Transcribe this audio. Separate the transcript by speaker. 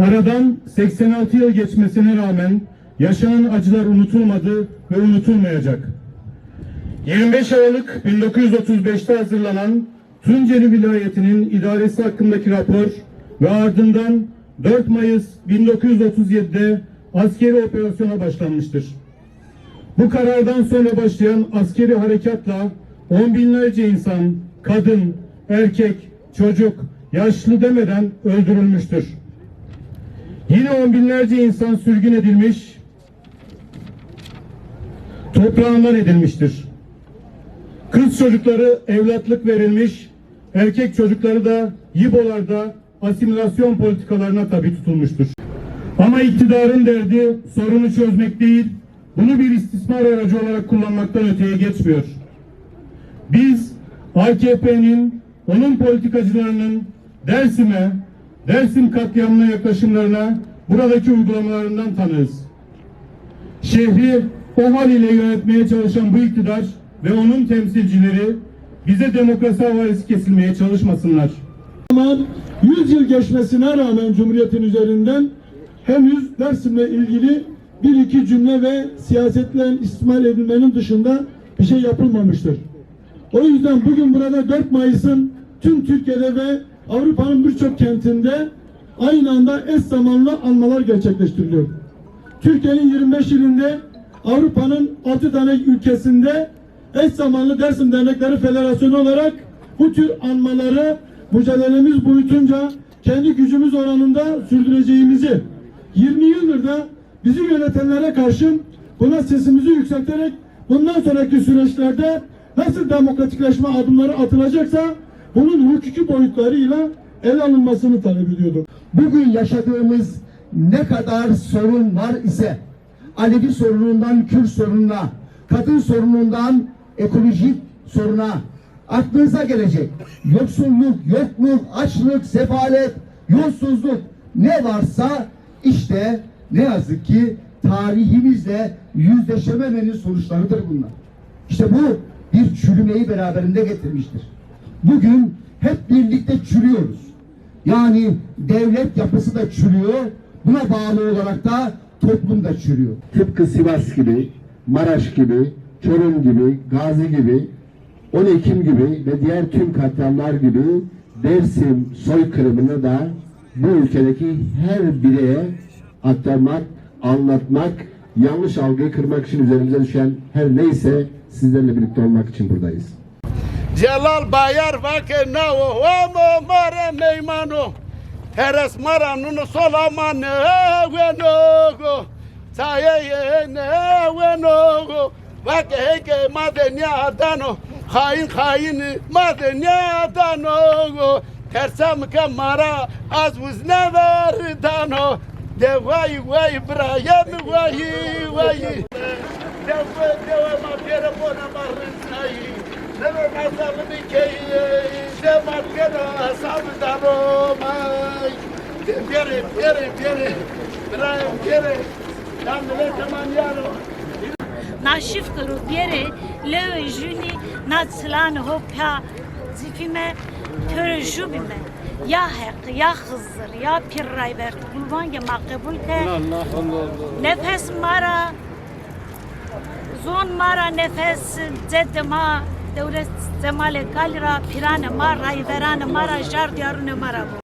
Speaker 1: Aradan 86 yıl geçmesine rağmen yaşanan acılar unutulmadı ve unutulmayacak. 25 Aralık 1935'te hazırlanan Tunceli vilayetinin idaresi hakkındaki rapor ve ardından 4 Mayıs 1937'de askeri operasyona başlanmıştır. Bu karardan sonra başlayan askeri harekatla on binlerce insan, kadın, erkek, çocuk, yaşlı demeden öldürülmüştür. Yine on binlerce insan sürgün edilmiş, toprağından edilmiştir. Kız çocukları evlatlık verilmiş, erkek çocukları da yibolarda asimilasyon politikalarına tabi tutulmuştur. Ama iktidarın derdi sorunu çözmek değil, bunu bir istismar aracı olarak kullanmaktan öteye geçmiyor. Biz AKP'nin, onun politikacılarının Dersim'e, Dersim katliamına yaklaşımlarına buradaki uygulamalarından tanığız. Şehri o haliyle yönetmeye çalışan bu iktidar ve onun temsilcileri bize demokrasi havalesi kesilmeye çalışmasınlar.
Speaker 2: Ama 100 yıl geçmesine rağmen Cumhuriyet'in üzerinden henüz Dersim'le ilgili bir iki cümle ve siyasetle istismar edilmenin dışında bir şey yapılmamıştır. O yüzden bugün burada 4 Mayıs'ın tüm Türkiye'de ve Avrupa'nın birçok kentinde aynı anda eş zamanlı anmalar gerçekleştiriliyor. Türkiye'nin 25 ilinde Avrupa'nın 6 tane ülkesinde eş zamanlı Dersim Dernekleri Federasyonu olarak bu tür anmaları mücadelemiz boyutunca kendi gücümüz oranında sürdüreceğimizi 20 yıldır da bizi yönetenlere karşı buna sesimizi yükselterek bundan sonraki süreçlerde nasıl demokratikleşme adımları atılacaksa bunun hukuki boyutlarıyla ele alınmasını talep ediyorduk.
Speaker 3: bugün yaşadığımız ne kadar sorun var ise Alevi sorunundan Kürt sorununa, kadın sorunundan ekolojik soruna aklınıza gelecek yoksulluk, yokluk, açlık, sefalet, yolsuzluk ne varsa işte ne yazık ki tarihimizle yüzleşememenin sonuçlarıdır bunlar. İşte bu bir çürümeyi beraberinde getirmiştir. Bugün hep birlikte çürüyoruz. Yani devlet yapısı da çürüyor. Buna bağlı olarak da toplum da çürüyor.
Speaker 4: tıpkı Sivas gibi, Maraş gibi, Çorum gibi, Gazi gibi, 10 Ekim gibi ve diğer tüm katliamlar gibi Dersim soykırımını da bu ülkedeki her bireye aktarmak, anlatmak, yanlış algıyı kırmak için üzerimize düşen her neyse sizlerle birlikte olmak için buradayız.
Speaker 5: Celal Bayar vake nao homo mare neymano Heres maranunu solamane wenogo Saye ne wenogo Vake heke madenya adano Hain hain madenya adano Tersam ke mara az was never dano. De vay vay Brian vay vay De vay de vay ma pere bona marrisai Neve masalı dikeyi De markena sabdano may Pere pere pere Brian pere Yandele teman yaro
Speaker 6: na shifkëru bjeri lëve zhyni na cëlanë hopja zifime tërë zhubime ya hek ya hızır ya pirray vert kulvan ya makbul ke nefes mara zon mara nefes zed ma devlet zemale kalra pirane mara verane mara jar diyarune mara bu.